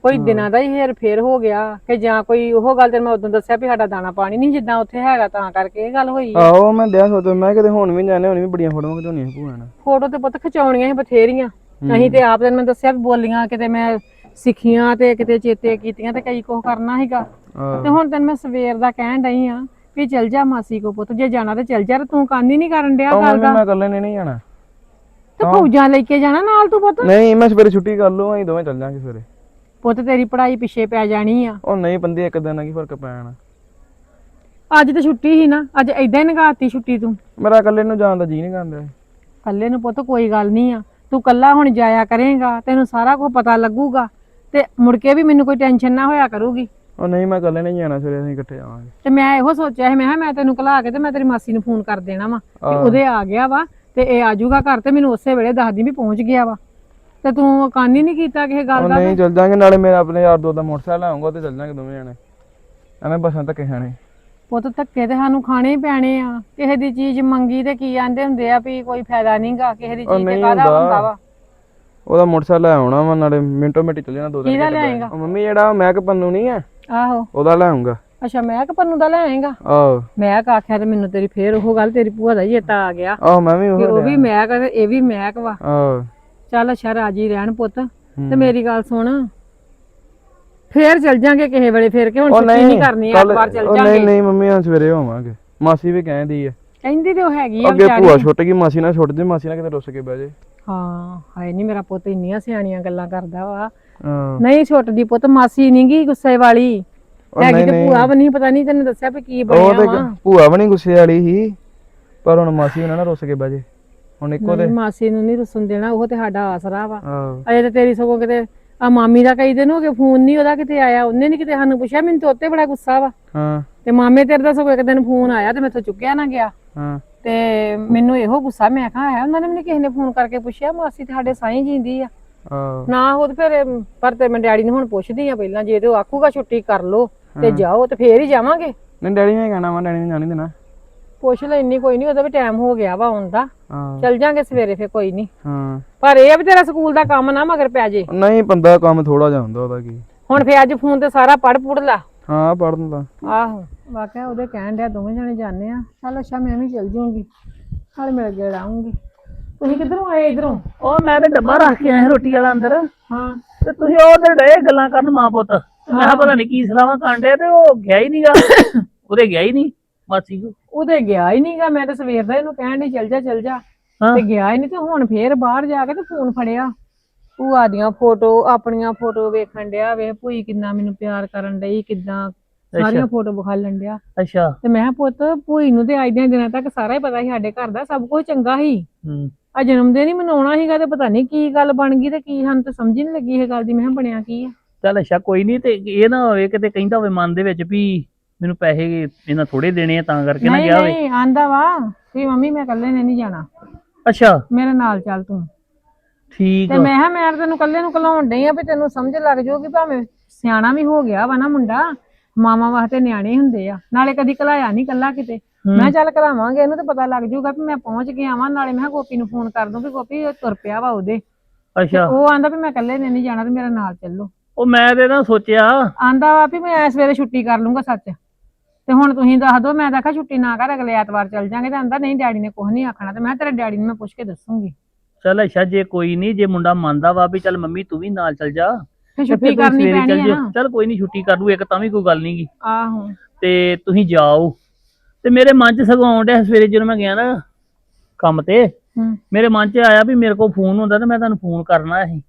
ਕੋਈ ਦਿਨਾਂ ਦਾ ਹੀ ਹੇਰ ਫੇਰ ਹੋ ਗਿਆ ਕਿ ਜਾਂ ਕੋਈ ਉਹ ਗੱਲ ਤੇ ਮੈਂ ਉਦੋਂ ਦੱਸਿਆ ਵੀ ਸਾਡਾ ਦਾਣਾ ਪਾਣੀ ਨਹੀਂ ਜਿੱਦਾਂ ਉੱਥੇ ਹੈਗਾ ਤਾਂ ਕਰਕੇ ਇਹ ਗੱਲ ਹੋਈ ਆ। ਆਹੋ ਮੈਂ ਦਿਆ ਸੋਚਦਾ ਮੈਂ ਕਿਤੇ ਹੁਣ ਵੀ ਜਾਣੇ ਹੁਣ ਵੀ ਬੜੀਆਂ ਫੋਟੋਆਂ ਖਿਚਾਉਣੀਆਂ ਸੀ ਭੂਆ ਨਾਲ। ਫੋਟੋ ਤੇ ਪੁੱਤ ਖਿਚਾਉਣੀਆਂ ਸੀ ਬਥੇਰੀਆਂ। ਅਸੀਂ ਤੇ ਆਪ ਤੈਨੂੰ ਮੈਂ ਦੱਸਿਆ ਵੀ ਬੋਲੀਆਂ ਕਿਤੇ ਮੈਂ ਸਿੱਖੀਆਂ ਤੇ ਕਿਤੇ ਚੇਤੇ ਕੀਤੀਆਂ ਤੇ ਕਈ ਕੁਝ ਕਰਨਾ ਸੀਗਾ। ਆਹ। ਤੇ ਹੁਣ ਤੈਨੂੰ ਮੈਂ ਸਵੇਰ ਦਾ ਕਹਿਣ ਡਈ ਆ ਵੀ ਚਲ ਜਾ ਮਾਸੀ ਕੋ ਪੁੱਤ ਜੇ ਜਾਣਾ ਤੇ ਚਲ ਜਾ ਤੇ ਤੂੰ ਕੰਨ ਹੀ ਨਹੀਂ ਕਰਨ ਡਿਆ ਗੱਲ ਦਾ। ਮੈਂ ਇਕੱਲੇ ਨੇ ਨਹੀਂ ਜਾਣਾ। ਤੇ ਫੌਜਾਂ ਲੈ ਕੇ ਜਾਣਾ ਨਾਲ ਤੂੰ ਪੁੱਤ? ਨਹੀਂ ਮੈਂ ਸਵੇਰੇ ਛੁੱਟੀ ਕਰ ਲੂ ਅਸੀਂ ਦੋਵੇਂ ਚੱਲ ਜਾਾਂਗੇ ਸਵੇਰੇ। ਪੁੱਤ ਤੇਰੀ ਪੜ੍ਹਾਈ ਪਿੱਛੇ ਪੈ ਜਾਣੀ ਆ। ਉਹ ਨਹੀਂ ਬੰਦੇ ਇੱਕ ਦਿਨ ਨਾਲ ਕੀ ਫ਼ਰਕ ਪੈਣਾ? ਅੱਜ ਤੇ ਛੁੱਟੀ ਸੀ ਨਾ ਅੱਜ ਏਦਾਂ ਹੀ ਨਗਾਤੀ ਛੁੱਟੀ ਤੂੰ। ਮੇਰਾ ਇਕੱਲੇ ਨੂੰ ਜਾਣ ਦਾ ਜੀ ਨਹੀਂ ਕਰਦਾ। ਕੱਲੇ ਨੂੰ ਪੁੱਤ ਕੋਈ ਗੱਲ ਨਹੀਂ ਆ। ਤੂੰ ਕੱਲਾ ਹੁਣ ਜਾਇਆ ਕਰੇਗਾ ਤੈਨੂੰ ਸਾਰਾ ਕੁਝ ਪਤਾ ਲੱਗੂਗਾ। ਤੇ ਮੁੜ ਕੇ ਵੀ ਮੈਨੂੰ ਕੋਈ ਟੈਨਸ਼ਨ ਨਾ ਹੋਇਆ ਕਰੂਗੀ। ਉਹ ਨਹੀਂ ਮੈਂ ਇਕੱਲੇ ਨਹੀਂ ਜਾਣਾ ਸਵੇਰੇ ਅਸੀਂ ਇਕੱਠੇ ਜਾਵਾਂਗੇ ਤੇ ਮੈਂ ਇਹੋ ਸੋਚਿਆ ਸੀ ਮੈਂ ਕਿਹਾ ਮੈਂ ਤੈਨੂੰ ਘਲਾ ਕੇ ਤੇ ਮੈਂ ਤੇਰੀ ਮਾਸੀ ਨੂੰ ਫੋਨ ਕਰ ਦੇਣਾ ਵਾ ਕਿ ਆਹ। ਉਹਦੇ ਆ ਗਿਆ ਵਾ ਤੇ ਇਹ ਆਜੂਗਾ ਘਰ ਤੇ ਮੈਨੂੰ ਉਸੇ ਵੇਲੇ ਦੱਸਦੀ ਵੀ ਪਹੁੰਚ ਗਿਆ ਵਾ। ਤੇ ਤੂੰ ਕੰਨ ਹੀ ਨਹੀਂ ਕੀਤਾ ਕਿਸੇ ਗੱਲ ਉਹ ਦਾ ਨਹੀਂ ਚੱਲ ਜਾਾਂਗੇ ਨਾਲੇ ਮੇਰਾ ਆਪਣੇ ਯਾਰ ਦੋ ਦਾ ਮੋਟਰਸਾਈਕਲ ਆਉਂਗਾ ਤੇ ਚੱਲ ਜਾਾਂਗੇ ਦੋਵੇਂ ਜਾਣੇ। ਐਵੇਂ ਬੱਸਾਂ ਧੱਕੇ ਖਾਣੇ। ਪੁੱਤ ਧੱਕੇ ਤੇ ਸਾਨੂੰ ਖਾਣੇ ਹੀ ਪੈਣੇ ਆ। ਕਿਸੇ ਦੀ ਚੀਜ਼ ਮੰਗੀ ਤੇ ਕੀ ਆਂਦੇ ਹੁੰਦੇ ਆ ਵੀ ਕੋਈ ਫਾਇਦਾ ਨਹੀਂਗਾ ਕਿਸੇ ਦੀ ਉਹ ਚੀਜ਼ ਤੇ ਨਹੀਂ ਕਾਹਦਾ ਹੁੰਦਾ। ਹੁੰਦਾ ਵਾ। ਉਹਦਾ ਮੋਟਰਸਾਈਕਲ ਲੈ ਆਉਣਾ ਵਾ ਨਾਲੇ ਮਿੰਟੋ ਮਿੰਟੀ ਚੱਲ ਜਾਣਾ ਦੋ ਦਿਨ ਕਿਹਦਾ। ਲਿਆਏਂਗਾ? ਉਹ ਮੰਮੀ ਜਿਹੜਾ ਮਹਿਕ ਪੰਨੂ ਨਹੀਂ ਆ ਆਹੋ। ਉਹਦਾ ਲੈ ਆਉਂਗਾ ਅੱਛਾ ਮੈਂ ਕਿ ਪੰਨੂ ਦਾ ਲੈ ਆਏਗਾ? ਆਹੋ। ਮੈਂ ਕਿ ਆਖਿਆ ਤੇ ਮੈਨੂੰ ਤੇਰੀ ਫੇਰ ਉਹ ਗੱਲ ਤੇਰੀ ਭੂਆ ਦਾ ਹੀ ਚੇਤਾ ਆ ਗਿਆ ਆਹੋ ਮੈਂ ਵੀ ਕਿ ਉਹ ਉਹ ਵੀ ਮੈਂ ਤੇ ਇਹ ਵੀ ਮੈਂ ਵਾ। ਆਹੋ। ਚੱਲ ਅੱਛਾ ਰਾਜੀ ਰਹਿਣ ਪੁੱਤ। ਤੇ ਮੇਰੀ ਗੱਲ ਸੁਣ। ਫੇਰ ਚੱਲ ਜਾਾਂਗੇ ਕਿਸੇ ਵੇਲੇ ਫੇਰ ਕਿ ਹੁਣ ਉਹ ਛੁੱਟੀ ਨਹੀਂ ਨਹੀਂ ਕਰਨੀ ਇੱਕ ਵਾਰ ਚੱਲ ਉਹ ਨਹੀਂ ਜਾਾਂਗੇ। ਨਹੀਂ ਮੰਮੀ ਹੁਣ ਸਵੇਰੇ ਹੋਵਾਂਗੇ। ਮਾਸੀ ਵੀ ਕਹਿੰਦੀ ਆ। ਕਹਿੰਦੀ ਤੇ ਉਹ ਹੈਗੀ ਆ ਅੱਗੇ ਭੂਆ ਛੁੱਟ ਗਈ ਮਾਸੀ ਨਾਲ ਛੁੱਟ ਜੇ ਮਾਸੀ ਨਾਲ ਕਿਤੇ ਰੁੱਸ ਕੇ ਬਹਿ ਜੇ। ਹਾਂ ਹਾਏ ਨਹੀਂ ਮੇਰਾ ਪੁੱਤ ਇੰਨੀਆਂ ਸਿਆਣੀਆਂ ਗੱਲਾਂ ਕਰਦਾ ਵਾ। ਨਹੀਂ ਛੁੱਟਦੀ ਪੁੱਤ ਮਾਸੀ ਨੀ ਗੀ ਗੁੱਸੇ ਵਾਲੀ। ਉਹ ਹੈਗੀ ਨਹੀਂ ਤੇ ਨਹੀਂ ਭੂਆ ਵੀ ਨਹੀਂ ਪਤਾ ਨਹੀਂ ਤੈਨੂੰ ਦੱਸਿਆ ਵੀ ਕੀ ਉਹ ਬਣਿਆ ਤੇ ਵਾ। ਭੂਆ ਵੀ ਨਹੀਂ ਗੁੱਸੇ ਵਾਲੀ ਸੀ ਪਰ ਹੁਣ ਮਾਸੀ ਉਹਨਾਂ ਨਾਲ ਰੁੱਸ ਕੇ ਬਹਿ ਜੇ। ਹੁਣ ਇੱਕੋ ਤੇ। ਨਹੀਂ, ਮਾਸੀ ਨੂੰ ਨਹੀਂ ਰੁੱਸਣ ਦੇਣਾ ਉਹ ਤੇ ਸਾਡਾ ਆਸਰਾ ਵਾ। ਅਜੇ ਤੇ ਤੇਰੀ ਸਗੋਂ ਕਿਤੇ ਆ ਮਾਮੀ ਦਾ ਕਈ ਦਿਨ ਹੋ ਗਏ ਫੋਨ ਨਹੀਂ ਉਹਦਾ ਕਿਤੇ ਆਇਆ ਉਹਨੇ ਨਹੀਂ ਕਿਤੇ ਸਾਨੂੰ ਪੁੱਛਿਆ ਮੈਨੂੰ ਤੇ ਉੱਤੇ ਬੜਾ ਗੁੱਸਾ ਵਾ। ਹਾਂ। ਤੇ ਮਾਮੇ ਤੇਰੇ ਦਾ ਸਗੋਂ ਇੱਕ ਦਿਨ ਫੋਨ ਆਇਆ ਤੇ ਮੈਥੋਂ ਚੁੱਕਿਆ ਨਾ ਗਿਆ। ਹਾਂ। ਤੇ ਮੈਨੂੰ ਇਹੋ ਗੁੱਸਾ ਮੈਂ ਕਿਹਾ ਆਇਆ ਉਹਨਾਂ ਨੇ ਮੈਨੂੰ ਕਿਸੇ ਨੇ ਫੋਨ ਕਰਕੇ ਪੁੱਛਿਆ ਮਾਸੀ ਤੇ ਸਾਡੇ ਸਾਈਂ ਜਿੰਦੀ ਆ। ਆਹੋ। ਨਾ ਉਹ ਤੇ ਫਿਰ ਪਰ ਤੇ ਮੈਂ ਡੈਡੀ ਨੂੰ ਹੁਣ ਪੁੱਛਦੀ ਆ ਪਹਿਲਾਂ ਜੇ ਤੇ ਉਹ ਆਖੂਗਾ ਛੁੱਟੀ ਕਰ ਲੋ ਤੇ ਜਾਓ ਤੇ ਫੇਰ ਹੀ ਜਾਵਾਂਗੇ। ਨਹੀਂ ਡੈਡੀ ਨੇ ਕਹਿਣਾ ਵਾ ਡੈਡੀ ਨੇ ਜਾਣੀ ਦੇਣਾ। ਪੁੱਛ ਲੈ ਇੰਨੀ ਕੋਈ ਨਹੀਂ ਉਹਦਾ ਵੀ ਟਾਈਮ ਹੋ ਗਿਆ ਵਾ ਆਉਣ ਦਾ। ਹਾਂ। ਚੱਲ ਜਾਾਂਗੇ ਸਵੇਰੇ ਫੇਰ ਕੋਈ ਨਹੀਂ ਹਾਂ। ਪਰ ਇਹ ਵੀ ਤੇਰਾ ਸਕੂਲ ਦਾ ਕੰਮ ਨਾ ਮਗਰ ਪੈ ਜੇ। ਨਹੀਂ ਬੰਦਾ ਕੰਮ ਥੋੜਾ ਜਿਹਾ ਹੁੰਦਾ ਉਹਦਾ ਕੀ। ਹੁਣ ਫੇਰ ਅੱਜ ਫੋਨ ਤੇ ਸਾਰਾ ਪੜ ਪੁੜ ਲਾ। ਹਾਂ ਪੜਨ ਦਾ ਆਹੋ ਵਾਕਿਆ ਉਹਦੇ ਕਹਿਣ ਡਿਆ ਦੋਵੇਂ ਜਣੇ ਜਾਂਦੇ ਆ। ਚੱਲ ਅੱਛਾ ਮੈਂ ਵੀ ਚੱਲ ਜਾਊਂਗੀ। ਨਾਲ ਮਿਲ ਕੇ ਆਉਂਗੀ। ਤੁਸੀਂ ਕਿੱਧਰੋਂ ਆਏ ਇਧਰੋਂ? ਉਹ ਮੈਂ ਤੇ ਡੱਬਾ ਰੱਖ ਕੇ ਆਇਆ ਰੋਟੀ ਵਾਲਾ ਅੰਦਰ। ਹਾਂ। ਤੇ ਤੁਸੀਂ ਉਹਦੇ ਡੇ ਗੱਲਾਂ ਕਰਨ ਮਾਂ ਪੁੱਤ। ਮੈਂ ਕਿਹਾ ਪਤਾ ਨਹੀਂ ਕੀ ਸਲਾਹਾਂ ਕਾਂਡੇ ਤੇ ਉਹ ਗਿਆ ਹੀ ਨਹੀਂਗਾ ਉਹਦੇ ਗਿਆ ਹੀ ਨਹੀਂ ਮਾਸੀ ਕੋ ਉਹਦੇ ਗਿਆ ਹੀ ਨਹੀਂਗਾ ਮੈਂ ਤਾਂ ਸਵੇਰ ਦਾ ਇਹਨੂੰ ਕਹਿਣ ਡਈ ਚੱਲ ਜਾ ਚੱਲ ਜਾ। ਹਾਂ। ਤੇ ਗਿਆ ਹੀ ਨਹੀਂ ਤੇ ਹੁਣ ਫੇਰ ਬਾਹਰ ਜਾ ਕੇ ਤੇ ਫੋਨ ਫੜਿਆ। ਭੂਆ ਦੀਆਂ ਫੋਟੋ ਆਪਣੀਆਂ ਫੋਟੋ ਵੇਖਣ ਡਿਆ ਵੇ ਭੂਈ ਕਿੰਨਾ ਮੈਨੂੰ ਪਿਆਰ ਕਰਨ ਡਈ ਕਿਦਾਂ ਸਾਰੀਆਂ ਫੋਟੋ ਵਿਖਾਲਣ ਡਿਆ। ਅੱਛਾ। ਤੇ ਮੈਂ ਕਿਹਾ ਪੁੱਤ ਭੂਈ ਨੂੰ ਤੇ ਅੱਜ ਦੇ ਦਿਨਾਂ ਤੱਕ ਸਾਰਾ ਹੀ ਪਤਾ ਸੀ ਸਾਡੇ ਘਰ ਦਾ ਸਭ ਕੁਝ ਚੰਗਾ ਸੀ। ਹੂੰ। ਆ ਜਨਮ ਦਿਨ ਹੀ ਮਨਾਉਣਾ ਸੀਗਾ ਤੇ ਪਤਾ ਨਹੀਂ ਕੀ ਗੱਲ ਬਣ ਗਈ ਤੇ ਕੀ ਸਾਨੂੰ ਤਾਂ ਸਮਝ ਹੀ ਨਹੀਂ ਲੱਗੀ ਇਹ ਗੱਲ ਦੀ। ਮੈਂ ਕਿਹਾ ਬਣਿਆ ਕੀ ਆ? ਚੱਲ ਅੱਛਾ ਕੋਈ ਨਹੀਂ ਤੇ ਇਹ ਨਾ ਹੋਵੇ ਕਿਤੇ ਕਹਿੰਦਾ ਹੋਵੇ ਮਨ ਦੇ ਵਿੱਚ ਵੀ ਮੈਨੂੰ ਪੈਸੇ ਇਹਨਾਂ ਥੋੜੇ ਦੇਣੇ ਆ ਤਾਂ ਕਰਕੇ ਨਾ ਨਹੀਂ ਗਿਆ ਹੋਵੇ। ਨਹੀਂ ਆਂਦਾ ਵਾ ਵੀ ਮੰਮੀ ਮੈਂ ਇਕੱਲੇ ਨੇ ਨਹੀਂ ਜਾਣਾ। ਅੱਛਾ। ਮੇਰੇ ਨਾਲ ਚੱਲ ਤੂੰ। ਠੀਕ ਤੇ ਆ। ਮੈਂ ਕਿਹਾ ਮੈਂ ਤਾਂ ਤੈਨੂੰ ਇਕੱਲੇ ਨੂੰ ਘਲਾਉਣ ਡਈ ਆ ਵੀ ਤੈਨੂੰ ਸਮਝ ਲੱਗ ਜਾਊਗੀ ਭਾਵੇਂ ਸਿਆਣਾ ਵੀ ਹੋ ਗਿਆ ਵਾ ਨਾ ਮੁੰਡਾ ਮਾਮਾ ਵਾਸਤੇ ਨਿਆਣੇ ਹੁੰਦੇ ਆ। ਨਾਲੇ ਕਦੀ ਘਲਾਇਆ ਨਹੀਂ ਕੱਲਾ ਕਿਤੇ। ਮੈਂ ਕਿਹਾ ਚੱਲ ਘਲਾਵਾਂਗੇ ਇਹਨੂੰ ਤਾਂ ਪਤਾ ਲੱਗ ਜਾਊਗਾ ਵੀ ਮੈਂ ਪਹੁੰਚ ਗਿਆ ਵਾਂ। ਨਾਲੇ ਮੈਂ ਕਿਹਾ ਗੋਪੀ ਨੂੰ ਫੋਨ ਕਰ ਦੂੰ ਵੀ ਗੋਪੀ ਇਹ ਤੁਰ ਪਿਆ ਵਾ ਉਹਦੇ। ਅੱਛਾ। ਉਹ ਆਂਦਾ ਵੀ ਮੈਂ ਇਕੱਲੇ ਨੇ ਨਹੀਂ ਜਾਣਾ ਤੇ ਮੇਰੇ ਨਾਲ ਚੱਲੋ। ਉਹ ਮੈਂ ਤੇ ਨਾ ਸੋਚਿਆ। ਆਂਦਾ ਵਾ ਵੀ ਮੈਂ ਇਸ ਵੇਲੇ ਛੁੱਟੀ ਕਰ ਲੂੰਗਾ ਸੱਚ। ਤੇ ਹੁਣ ਤੁਸੀਂ ਦੱਸ ਦਿਓ ਮੈਂ ਤਾਂ ਆਖਿਆ ਛੁੱਟੀ ਨਾ ਕਰ ਅਗਲੇ ਐਤਵਾਰ ਚੱਲ ਜਾਾਂਗੇ ਤੇ ਆਂਦਾ ਨਹੀਂ ਡੈਡੀ ਨੇ ਕੁਝ ਨਹੀਂ ਆਖਣਾ ਤੇ ਮੈਂ ਕਿਹਾ ਤੇਰੇ ਡੈਡੀ ਨੂੰ ਮੈਂ ਪੁੱਛ ਕੇ ਦੱਸੂਗੀ। ਚੱਲ ਅੱਛਾ ਜੇ ਕੋਈ ਨਹੀਂ ਜੇ ਮੁੰਡਾ ਮੰਨਦਾ ਵਾ ਵੀ ਚੱਲ ਮੰਮੀ ਤੂੰ ਵੀ ਨਾਲ ਚੱਲ ਜਾ ਤੇ ਛੁੱਟੀ ਕਰਨੀ ਪੈਣੀ ਹੈ ਨਾ। ਚੱਲ ਕੋਈ ਨਹੀਂ ਛੁੱਟੀ ਕਰ ਲੂ ਇੱਕ ਤਾਂ ਵੀ ਕੋਈ ਗੱਲ ਨਹੀਂਗੀ ਆਹੋ। ਤੇ ਤੁਸੀਂ ਜਾਓ। ਤੇ ਮੇਰੇ ਮਨ 'ਚ ਸਗੋਂ ਆਉਣ ਡਿਆ ਸਵੇਰੇ ਜਦੋਂ ਮੈਂ ਗਿਆ ਨਾ ਕੰਮ ਤੇ ਮੇਰੇ ਮਨ 'ਚ ਆਇਆ ਵੀ ਮੇਰੇ ਕੋਲ ਫੋਨ ਹੁੰਦਾ ਤਾਂ ਮੈਂ ਤੁਹਾਨੂੰ ਫੋਨ ਕਰਨਾ ਸੀ।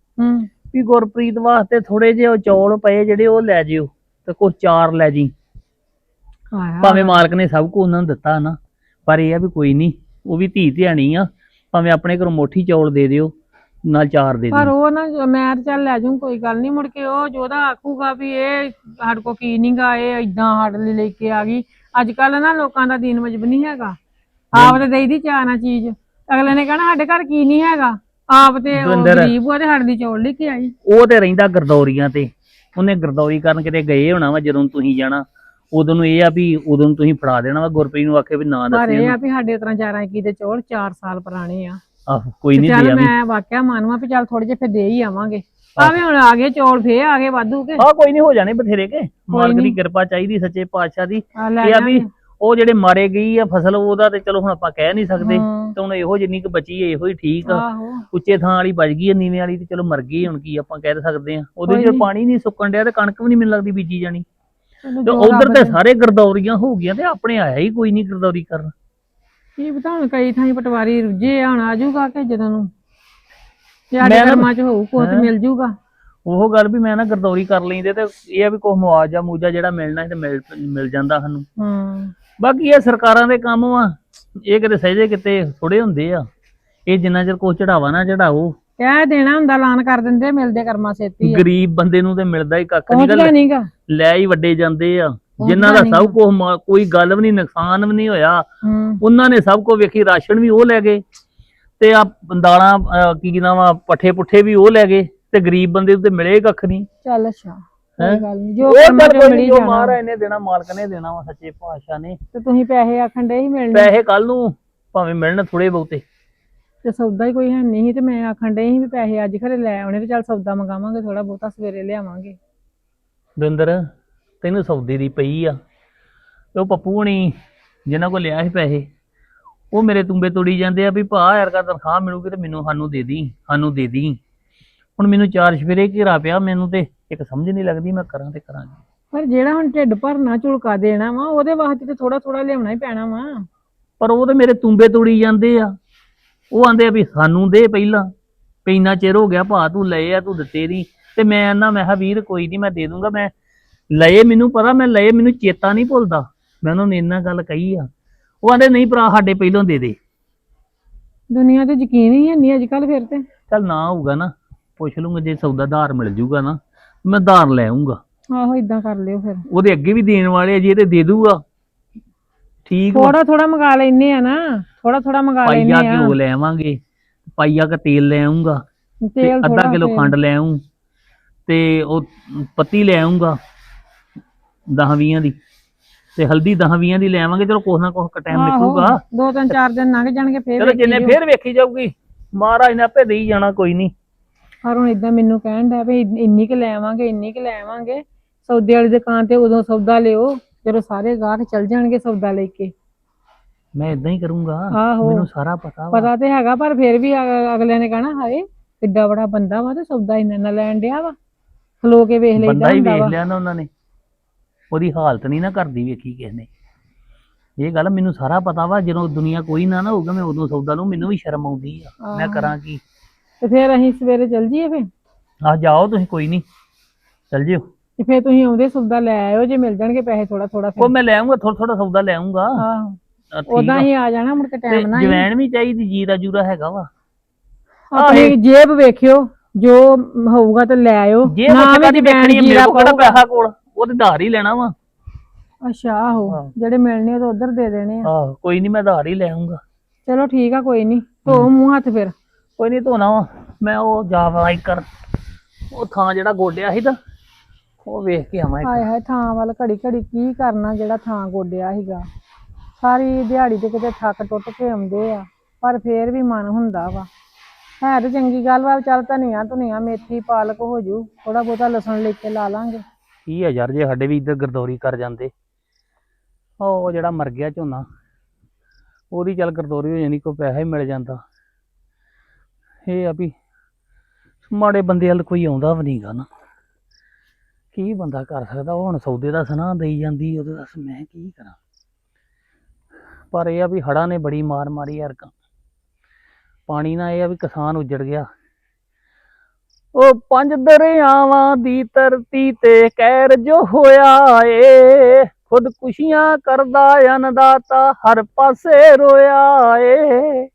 ਵੀ ਗੁਰਪ੍ਰੀਤ ਵਾਸਤੇ ਥੋੜੇ ਜਿਹੇ ਉਹ ਚੌਲ ਪਏ ਜਿਹੜੇ ਉਹ ਲੈ ਜਿਓ ਤੇ ਕੁਝ ਚਾਰ ਲੈ ਜੀ। ਭਾਵੇਂ ਮਾਲਕ ਨੇ ਸਭ ਕੁਝ ਉਹਨਾਂ ਨੂੰ ਦਿੱਤਾ ਨਾ ਪਰ ਇਹ ਆ ਵੀ ਕੋਈ ਨਹੀਂ ਉਹ ਵੀ ਧੀ ਧਿਆਣੀ ਆ ਭਾਵੇਂ ਆਪਣੇ ਘਰੋਂ ਮੋਠੀ ਚੌਲ ਦੇ ਦਿਓ ਨਾਲ ਚਾਰ ਦੇ ਪਰ ਦਿਓ। ਉਹ ਨਾ ਜੋ ਮੈਂ ਤਾਂ ਚੱਲ ਲੈ ਜਾਊਂ ਕੋਈ ਗੱਲ ਨਹੀਂ ਮੁੜ ਕੇ ਉਹ ਜੋਦਾ ਆਖੂਗਾ ਵੀ ਇਹ ਸਾਡੇ ਕੋ ਕੀ ਨਹੀਂਗਾ ਇਹ ਇਦਾਂ ਸਾਡੇ ਲਈ ਲੈ ਕੇ ਆ ਗਈ। ਅੱਜ ਕੱਲ ਨਾ ਲੋਕਾਂ ਦਾ ਦੀਨ ਮਜਬ ਨਹੀਂ ਹੈਗਾ। ਆਪ ਤੇ ਦੇਈਦੀ ਚਾਹਨਾ ਚੀਜ਼। ਅਗਲੇ ਨੇ ਕਹਿਣਾ ਸਾਡੇ ਘਰ ਕੀ ਨਹੀਂ ਹੈਗਾ। ਆਪ ਤੇ ਉਹ। ਗਰੀਬ ਉਹ ਤੇ ਸਾਡੇ ਲਈ ਚੌਲ ਲੈ ਕੇ ਆਈ। ਉਹ ਤੇ ਰਹਿੰਦਾ ਗਰਦੌਰੀਆਂ ਤੇ। ਉਹਨੇ ਗਰਦੌਰੀ ਕਰਨ ਕਿਤੇ ਗਏ ਹੋਣਾ ਵਾ ਜਦੋਂ ਤੁਸੀਂ ਜਾਣਾ। ਉਦੋਂ ਨੂੰ ਇਹ ਆ ਵੀ ਉਦੋਂ ਨੂੰ ਤੁਸੀਂ ਫੜਾ ਦੇਣਾ ਵਾ ਗੁਰਪ੍ਰੀਤ ਨੂੰ ਆਖੇ ਵੀ ਨਾ ਪਰ ਦੱਸੇ ਇਹ ਆ ਵੀ ਸਾਡੇ ਉਤਰਾਂ ਚਾਰਾਂ ਕੀ ਦੇ ਚੌਲ 4 ਸਾਲ ਪੁਰਾਣੇ ਆ। ਆਹੋ ਕੋਈ ਨਹੀਂ ਚੱਲ ਦੇ ਆਵੀਂ। ਮੈਂ ਵਾਕਿਆ ਮਾਨੂਆ ਵੀ ਚੱਲ ਥੋੜੇ ਜਿਹੇ ਫਿਰ ਦੇ ਹੀ ਆਵਾਂਗੇ। ਆਵੇਂ ਹੁਣ ਆ ਗਏ ਚੌਲ ਫੇਰ ਆ ਗਏ ਵਾਧੂ ਕੇ। ਹਾਂ ਕੋਈ ਨਹੀਂ ਹੋ ਜਾਣੇ ਬਥੇਰੇ ਕੇ। ਮਾਲਕ ਦੀ। ਕਿਰਪਾ ਚਾਹੀਦੀ ਸੱਚੇ ਪਾਤਸ਼ਾਹ ਦੀ। ਆ ਲੈ ਇਹ ਆ ਵੀ ਉਹ ਜਿਹੜੇ ਮਾਰੇ ਗਈ ਆ ਫਸਲ ਉਹਦਾ ਤੇ ਚਲੋ ਹੁਣ ਆਪਾਂ ਕਹਿ ਨਹੀਂ ਸਕਦੇ। ਹੂੰ। ਤੇ ਹੁਣ ਇਹੋ ਜਿੰਨੀ ਕੁ ਬਚੀ ਹੈ ਇਹੋ ਹੀ ਠੀਕ ਆ। ਆਹੋ। ਉੱਚੇ ਥਾਂ ਵਾਲੀ ਬਚ ਗਈ ਹੈ ਨੀਵੇਂ ਵਾਲੀ ਤੇ ਚਲੋ ਮਰ ਗਈ ਹੁਣ ਕੀ ਆਪਾਂ ਕਹਿ ਸਕਦੇ ਆ। ਉਹਦੇ ਕੋਈ ਚ ਨੀ। ਪਾਣੀ ਨਹੀਂ ਸੁੱਕਣ ਡਿਆ ਤੇ ਕਣਕ ਵੀ ਨਹੀਂ ਮੈਨੂੰ ਲੱਗਦੀ ਬੀਜੀ ਜਾਣੀ। ਤੇ ਉਧਰ ਤੇ ਸਾਰੇ ਗਰਦੌਰੀਆਂ ਹੋ ਗਈਆਂ ਤੇ ਆਪਣੇ ਆਇਆ ਹੀ ਕੋਈ ਨਹੀਂ ਗਰਦੌਰੀ ਕਰਨ। ਕੀ ਪਤਾ ਹੁਣ ਕਈ ਥਾਈਂ ਪਟਵਾਰੀ ਰੁੱਝੇ ਆ ਹੁਣ ਆ ਜਾਊਗਾ ਕਿ ਜਦੋਂ ਨੂੰ? ਨਾ- ਕਰਮਾਂ ਚ ਹੋਊ ਕੁਛ ਤੇ ਹੈਂ? ਮਿਲ ਜਾਊਗਾ। ਉਹ ਗੱਲ ਵੀ ਮੈਂ ਨਾ ਗਰਦੌਰੀ ਕਰ ਲੈਂਦੇ ਤੇ ਇਹ ਆ ਵੀ ਕੁਛ ਮੁਆਵਜ਼ਾ ਮੂਜਾ ਜਿਹੜਾ ਮਿਲਣਾ ਤੇ ਮਿਲ ਮਿਲ ਜਾਂਦਾ ਸਾਨੂੰ। ਹੂੰ। ਬਾਕੀ ਇਹ ਸਰਕਾਰਾਂ ਦੇ ਕੰਮ ਵਾ ਇਹ ਕਿਤੇ ਸਹਜੇ ਕਿਤੇ ਥੋੜੇ ਹੁੰਦੇ ਆ। ਇਹ ਜਿੰਨਾ ਚਿਰ ਕੋਈ ਚੜਾਵਾ ਨਾ ਚੜਾਓ ਕਹਿ ਦੇਣਾ ਹੁੰਦਾ ਐਲਾਨ ਕਰ ਦਿੰਦੇ ਮਿਲਦੇ ਕਰਮਾਂ ਛੇਤੀ ਆ। ਗਰੀਬ ਬੰਦੇ ਨੂੰ ਤੇ ਮਿਲਦਾ ਹੀ ਕੱਖ ਨਹੀਂ ਗੱਲ ਨਹੀਂਗਾ ਲੈ ਹੀ ਵੱਡੇ ਜਾਂਦੇ ਆ। ਜਿਨ੍ਹਾਂ ਦਾ ਸਭ ਕੁਝ ਕੋਈ ਗੱਲ ਵੀ ਨਹੀਂ ਨੁਕਸਾਨ ਵੀ ਨਹੀਂ ਹੋਇਆ। ਹੂੰ। ਉਹਨਾਂ ਨੇ ਸਭ ਕੁਝ ਵੇਖੀ ਰਾਸ਼ਨ ਵੀ ਉਹ ਲੈ ਗਏ ਤੇ ਆ ਦਾਲਾਂ ਕੀ ਕੀ ਨਾਮ ਪੱਠੇ ਪੁੱਠੇ ਵੀ ਉਹ ਲੈ ਗਏ ਤੇ ਗਰੀਬ ਬੰਦੇ ਨੂੰ ਤੇ ਮਿਲੇ ਹੀ ਕੱਖ ਨਹੀਂ ਚੱਲ ਅੱਛਾ ਹੈਂ? ਕੋਈ ਗੱਲ ਨਹੀਂ ਜੋ ਜੋ ਮਹਾਰਾਜ ਨੇ ਦੇਣਾ ਮਾਲਕ ਨੇ ਦੇਣਾ ਵਾ ਸੱਚੇ ਪਾਤਸ਼ਾਹ ਨੇ। ਤੇ ਤੁਸੀਂ ਪੈਸੇ ਆਖਣ ਦੇ ਹੀ ਮਿਲਣੇ? ਪੈਸੇ ਕੱਲ ਨੂੰ ਭਾਵੇਂ ਮਿਲਣ ਥੋੜੇ ਬਹੁਤੇ। ਤੇ ਸੌਦਾ ਹੀ ਕੋਈ ਹੈ ਨਹੀਂ ਤੇ ਮੈਂ ਆਖਣ ਦੇ ਸੀ ਵੀ ਪੈਸੇ ਅੱਜ ਘਰੇ ਲੈ ਆਉਣੇ ਤੇ ਚੱਲ ਸੌਦਾ ਮੰਗਾਵਾਂਗੇ ਥੋੜਾ ਬਹੁਤਾ ਸਵੇਰੇ ਲਿਆਵਾਂਗੇ। ਦਵਿੰਦਰ ਤੈਨੂੰ ਸੌਦੇ ਦੀ ਪਈ ਆ। ਉਹ ਪੱਪੂ ਹਣੀ ਜਿਨ੍ਹਾਂ ਕੋਲ ਲਿਆ ਸੀ ਪੈਸੇ ਉਹ ਮੇਰੇ ਤੁੰਬੇ ਤੋੜੀ ਜਾਂਦੇ ਆ ਵੀ ਭਾ ਯਾਰ ਕਾ ਤਨਖਾਹ ਮਿਲੂਗੀ ਤੇ ਮੈਨੂੰ ਸਾਨੂੰ ਦੇ ਦੀ ਸਾਨੂੰ ਦੇ ਦੀ। ਹੁਣ ਮੈਨੂੰ ਚਾਰ ਸਵੇਰੇ ਘੇਰਾ ਪਿਆ ਮੈਨੂੰ ਤੇ ਇੱਕ ਸਮਝ ਨਹੀਂ ਲੱਗਦੀ ਮੈਂ ਕਰਾਂ ਤੇ ਕਰਾਂ ਕੀ। ਪਰ ਜਿਹੜਾ ਹੁਣ ਢਿੱਡ ਭਰਨਾ ਝੁਲਕਾ ਦੇਣਾ ਵਾ ਉਹਦੇ ਵਾਸਤੇ ਤੇ ਥੋੜਾ ਥੋੜਾ ਲਿਆਉਣਾ ਹੀ ਪੈਣਾ ਵਾ। ਪਰ ਉਹ ਤੇ ਮੇਰੇ ਤੁੰਬੇ ਤੋੜੀ ਜਾਂਦੇ ਆ। ਉਹ ਆਂਦੇ ਆ ਵੀ ਸਾਨੂੰ ਦੇ ਪਹਿਲਾਂ ਵੀ ਇੰਨਾ ਚਿਰ ਹੋ ਗਿਆ ਭਾ ਤੂੰ ਲਏ ਆ ਤੂੰ ਦਿੱਤੇ ਨਹੀਂ। ਤੇ ਮੈਂ ਆਨਾ ਮੈਂ ਕਿਹਾ ਵੀਰ ਕੋਈ ਨਹੀਂ ਮੈਂ ਦੇ ਦੂੰਗਾ ਮੈਂ ਲਏ ਮੈਨੂੰ ਪਤਾ ਮੈਂ ਲਏ ਮੈਨੂੰ ਚੇਤਾ ਨਹੀਂ ਭੁੱਲਦਾ। ਮੈਂ ਉਹਨਾਂ ਨੂੰ ਇੰਨਾ ਗੱਲ ਕਹੀ ਆ। ਉਹ ਆਂਦੇ ਨਹੀਂ ਭਰਾ ਸਾਡੇ ਪਹਿਲਾਂ ਦੇ ਦੇ। ਦੁਨੀਆ ਤੇ ਯਕੀਨ ਹੀ ਨਹੀਂ ਅੱਜ ਕੱਲ ਫਿਰ ਤੇ। ਚੱਲ ਨਾ ਹੋਊਗਾ ਨਾ ਪੁੱਛ ਲੂੰਗਾ ਜੇ ਸੌਦਾ ਧਾਰ ਮਿਲ ਜੂਗਾ ਨਾ ਮੈਂ ਧਾਰ ਲੈ ਆਉਂਗਾ ਆਹੋ ਇਦਾਂ ਕਰ ਲਿਓ ਫਿਰ। ਉਹਦੇ ਅੱਗੇ ਵੀ ਦੇਣ ਵਾਲੇ ਆ ਜੇ ਤੇ ਦੇ ਦੂਗਾ। ਠੀਕ ਵਾ। ਥੋੜਾ ਥੋੜਾ ਮੰਗਾ ਲੈਨੇ ਆ ਨਾ ਥੋੜਾ ਥੋੜਾ ਮੰਗਾ ਲੈਨੇ ਪਾਈਆ ਆ। ਘਿਓ ਲੈ ਆਵਾਂਗੇ ਪਾਈਆ ਕ ਤੇਲ ਲੈ ਆਉਂਗਾ ਤੇ ਤੇਲ ਅੱਧਾ ਥੋੜਾ ਕਿਲੋ ਖੰਡ ਲੈ ਆਉਂ ਤੇ ਉਹ ਪੱਤੀ ਲੈ ਆਉਂਗਾ 10 20 ਦੀ। ਤੇ ਹਲਦੀ 10 20 ਦੀ ਲੈ ਆਵਾਂਗੇ ਚਲੋ ਕੁਛ ਨਾ ਕੁਛ ਟਾਈਮ ਨਿਕਲੂਗਾ। ਦੋ ਤਿੰਨ ਚਾਰ ਦਿਨ ਲੰਘ ਜਾਣਗੇ ਫੇਰ ਚਲੋ ਵੇਖੀ ਜਿੰਨੇ ਜਾਓ। ਫੇਰ ਵੇਖੀ ਜਾਊਗੀ। ਮਹਾਰਾਜ ਨੇ ਆਪੇ ਦੇਈ ਜਾਣਾ ਕੋਈ ਨਹੀਂ ਪਰ ਹੁਣ ਇਦਾਂ ਮੈਨੂੰ ਕਹਿਣ ਦਾ ਵੀ ਇੰਨੀ ਕੁ ਲੈ ਆਵਾਂਗੇ ਇੰਨੀ ਕੁ ਲੈ ਆਵਾਂਗੇ। ਸੌਦੇ ਵਾਲੀ ਦੁਕਾਨ ਤੇ ਉਦੋਂ ਸੌਦਾ ਲਿਓ ਜਦੋਂ ਸਾਰੇ ਗਾਹਕ ਚੱਲ ਜਾਣਗੇ ਸੌਦਾ ਲੈ ਕੇ। ਮੈਂ ਇਦਾਂ ਹੀ ਕਰੂੰਗਾ ਆਹੋ। ਮੈਨੂੰ ਸਾਰਾ ਪਤਾ ਵਾ। ਪਤਾ ਤੇ ਹੈਗਾ ਪਰ ਫਿਰ ਵੀ ਅਗ- ਅਗਲੇ ਨੇ ਕਹਿਣਾ ਹਾਏ ਕਿੱਡਾ ਬੜਾ ਬੰਦਾ ਵਾ ਤੇ ਸੌਦਾ ਇੰਨਾ ਨਾ ਲੈਣ ਡਿਆ ਵਾ। ਖਲੋ ਕੇ ਵੇਖ ਲਈਦਾ ਬੰਦਾ ਹੀ ਹੁੰਦਾ ਵੇਖ ਵਾ। ਲਿਆ ਨਾ ਉਹਨਾਂ ਨੇ। ਉਹਦੀ ਹਾਲਤ ਨਹੀਂ ਨਾ ਕਰਦੀ ਵੇਖੀ ਕਿਸ ਨੇ। ਇਹ ਗੱਲ ਮੈਨੂੰ ਸਾਰਾ ਪਤਾ ਵਾ ਜਦੋਂ ਦੁਨੀਆ ਕੋਈ ਨਾ ਨਾ ਹੋਊਗਾ ਮੈਂ ਉਦੋਂ ਸੌਦਾ ਲਊਂ ਮੈਨੂੰ ਵੀ ਸ਼ਰਮ ਆਉਂਦੀ ਆ। ਮੈਂ ਕਰਾਂ ਕੀ? ਤੇ ਫਿਰ ਅਸੀਂ ਸਵੇਰੇ ਚੱਲ ਜੀਏ ਫਿਰ? ਆ ਜਾਓ ਤੁਸੀਂ ਕੋਈ ਨਹੀਂ। ਚੱਲ ਜਿਓ। ਤੇ ਫਿਰ ਤੁਸੀਂ ਆਉਂਦੇ ਸੌਦਾ ਲੈ ਆਇਓ ਜੇ ਮਿਲ ਜਾਣਗੇ ਪੈਸੇ ਥੋੜਾ ਥੋੜਾ ਫਿਰ। ਉਹ ਮੈਂ ਲੈ ਆਉਂਗਾ ਥੋੜਾ ਥੋੜਾ ਸੌਦਾ ਲੈ ਆਉਂਗਾ ਆਹੋ ਉਦਾਂ। ਹੀ ਆ ਜਾਣਾ ਮੁੜ ਕੇ ਟਾਈਮ ਹੀ। ਜਵੈਣ ਵੀ ਚਾਹੀਦੀ ਜੀਰਾ ਜੂਰਾ ਹੈਗਾ ਵਾ। ਆਪਣੀ ਜੇਬ ਵੇਖਿਓ। ਜੋ ਹੋਊਗਾ ਤੇ ਲੈ ਆਇਓ। ਜੇ ਨਾ ਕਦੀ ਵੇਖਣੀ ਆ, ਮੇਰੇ ਕੋਲ। ਪੈਸਾ ਕੋਲ ਉਹ ਤੇ ਧਾਰ ਹੀ ਲੈਣਾ ਵਾ। ਅੱਛਾ ਆਹੋ ਜਿਹੜੇ ਮਿਲਣੇ ਤਾਂ ਉਧਰ ਦੇ ਦੇਣੇ ਆ। ਆਹ ਕੋਈ ਨਹੀਂ ਮੈਂ ਧਾਰ ਹੀ ਲੈ ਆਉਂਗਾ ਚਲੋ ਠੀਕ ਆ ਕੋਈ ਨਹੀਂ ਧੋ ਮੂੰਹ ਹੱਥ ਫਿਰ। ਕੋਈ ਨਹੀਂ ਧੋਣਾ ਵਾ ਮੈਂ ਉਹ ਜਾਵਾਂ ਕਰ ਉਹ ਥਾਂ ਜਿਹੜਾ ਗੋਡਿਆ ਸੀ ਤਾਂ ਉਹ ਵੇਖ ਕੇ ਆਵਾਂ ਇੱਕ। ਹਾਏ ਹਾਏ ਥਾਂ ਵੱਲ ਘੜੀ ਘੜੀ ਕੀ ਕਰਨਾ ਜਿਹੜਾ ਥਾਂ ਗੋਡਿਆ ਸੀਗਾ। ਸਾਰੀ ਦਿਹਾੜੀ ਤੇ ਕਿਤੇ ਥੱਕ ਟੁੱਟ ਕੇ ਆਉਂਦੇ ਆ ਪਰ ਫੇਰ ਵੀ ਮਨ ਹੁੰਦਾ ਵਾ। ਹੈ ਤੇ ਚੰਗੀ ਗੱਲ ਵਾ, ਚੱਲ ਧਨੀਆ ਧੁਨੀਆ ਮੇਥੀ, ਪਾਲਕ ਹੋ ਜੂ। ਥੋੜਾ ਬਹੁਤਾ ਲਸਣ ਲੈ ਕੇ ਲਾ ਲਾਂਗੇ। ਕੀ ਆ ਯਾਰ, ਜੇ ਸਾਡੇ ਵੀ ਇੱਧਰ ਗਰਦੌਰੀ ਕਰ ਜਾਂਦੇ। ਉਹ ਜਿਹੜਾ ਮਰ ਗਿਆ ਝੋਨਾ, ਉਹਦੀ ਚੱਲ ਗਰਦੌਰੀ ਹੋ ਜਾਂਦੀ ਕੋਈ ਪੈਸਾ ਹੀ ਮਿਲ ਜਾਂਦਾ। ਇਹ ਆ ਵੀ ਮਾੜੇ ਬੰਦੇ ਵੱਲ ਕੋਈ ਆਉਂਦਾ ਵੀ ਨਹੀਂਗਾ ਨਾ। ਕੀ ਬੰਦਾ ਕਰ ਸਕਦਾ? ਉਹ ਹੁਣ ਸੌਦੇ ਦਾ ਸੁਨਾਹ ਦੇਈ ਜਾਂਦੀ, ਉਹਦੇ ਦੱਸ ਮੈਂ ਕੀ ਕਰਾਂ? ਪਰ ਇਹ ਆ ਵੀ ਹੜਾਂ ਨੇ ਬੜੀ ਮਾਰ ਮਾਰੀ ਯਾਰ ਪਾਣੀ ਨਾਲ ਇਹ ਆ ਵੀ ਕਿਸਾਨ ਉੱਜੜ ਗਿਆ। ਉਹ ਪੰਜ ਦਰਿਆਵਾਂ ਦੀ ਧਰਤੀ ਤੇ ਕਹਿਰ ਜੋ ਹੋਇਆ ਏ ਖੁਦਕੁਸ਼ੀਆਂ ਕਰਦਾ ਅਨਦਾਤਾ ਹਰ ਪਾਸੇ ਰੋਇਆ ਏ।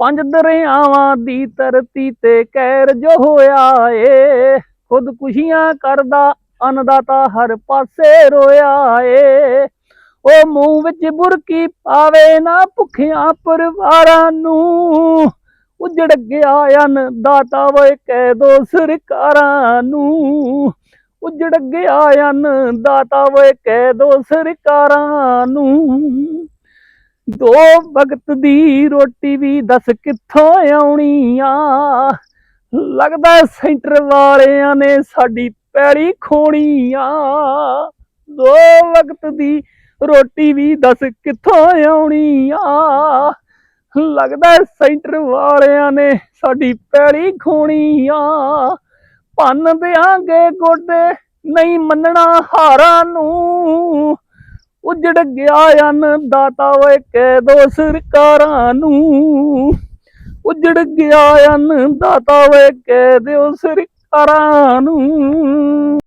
ਪੰਜ ਦਰਿਆਵਾਂ ਦੀ ਧਰਤੀ ਤੇ ਕਹਿਰ ਜੋ ਹੋਇਆ ਏ ਖੁਦਕੁਸ਼ੀਆਂ ਕਰਦਾ ਅਨਦਾਤਾ ਹਰ ਪਾਸੇ ਰੋਇਆ ਏ। ਉਹ ਮੂੰਹ ਵਿੱਚ ਬੁਰਕੀ ਪਾਵੇ ਨਾ ਭੁੱਖਿਆਂ ਪਰਿਵਾਰਾਂ ਨੂੰ। ਉਜੜ ਗਿਆ ਅਨ ਦਾਤਾ ਵੇ ਕਹਿ ਦੋ ਸਰਕਾਰਾਂ ਨੂੰ। ਉਜੜ ਗਿਆ ਅਨ ਦਾਤਾ ਵੇ ਕਹਿ ਦੋ ਸਰਕਾਰਾਂ ਨੂੰ। ਦੋ ਵਕਤ ਦੀ ਰੋਟੀ ਵੀ ਦੱਸ ਕਿੱਥੋਂ ਆਉਣੀ ਆ? ਲੱਗਦਾ ਸੈਂਟਰ ਵਾਲਿਆਂ ਨੇ ਸਾਡੀ ਪੈੜੀ ਖੋਣੀ ਆ। ਦੋ ਵਕਤ ਦੀ ਰੋਟੀ ਵੀ ਦੱਸ ਕਿੱਥੋਂ ਆਉਣੀ ਆ? ਲੱਗਦਾ ਸੈਂਟਰ ਵਾਲਿਆਂ ਨੇ ਸਾਡੀ ਪੈੜੀ ਖੋਣੀ ਆ। ਭੰਨ ਦਿਆਂਗੇ ਗੋਡੇ, ਨਹੀਂ ਮੰਨਣਾ ਹਾਰਾਂ ਨੂੰ। ਉਜੜ ਗਿਆ ਅਨ ਦਾਤਾ ਓਏ ਕਹਿ ਦੋ ਸਰਕਾਰਾਂ ਨੂੰ। ਉਜੜ ਗਿਆ ਅਨ ਦਾਤਾ ਓਏ ਕਹਿ ਦਿਓ ਸਰਕਾਰਾਂ ਨੂੰ।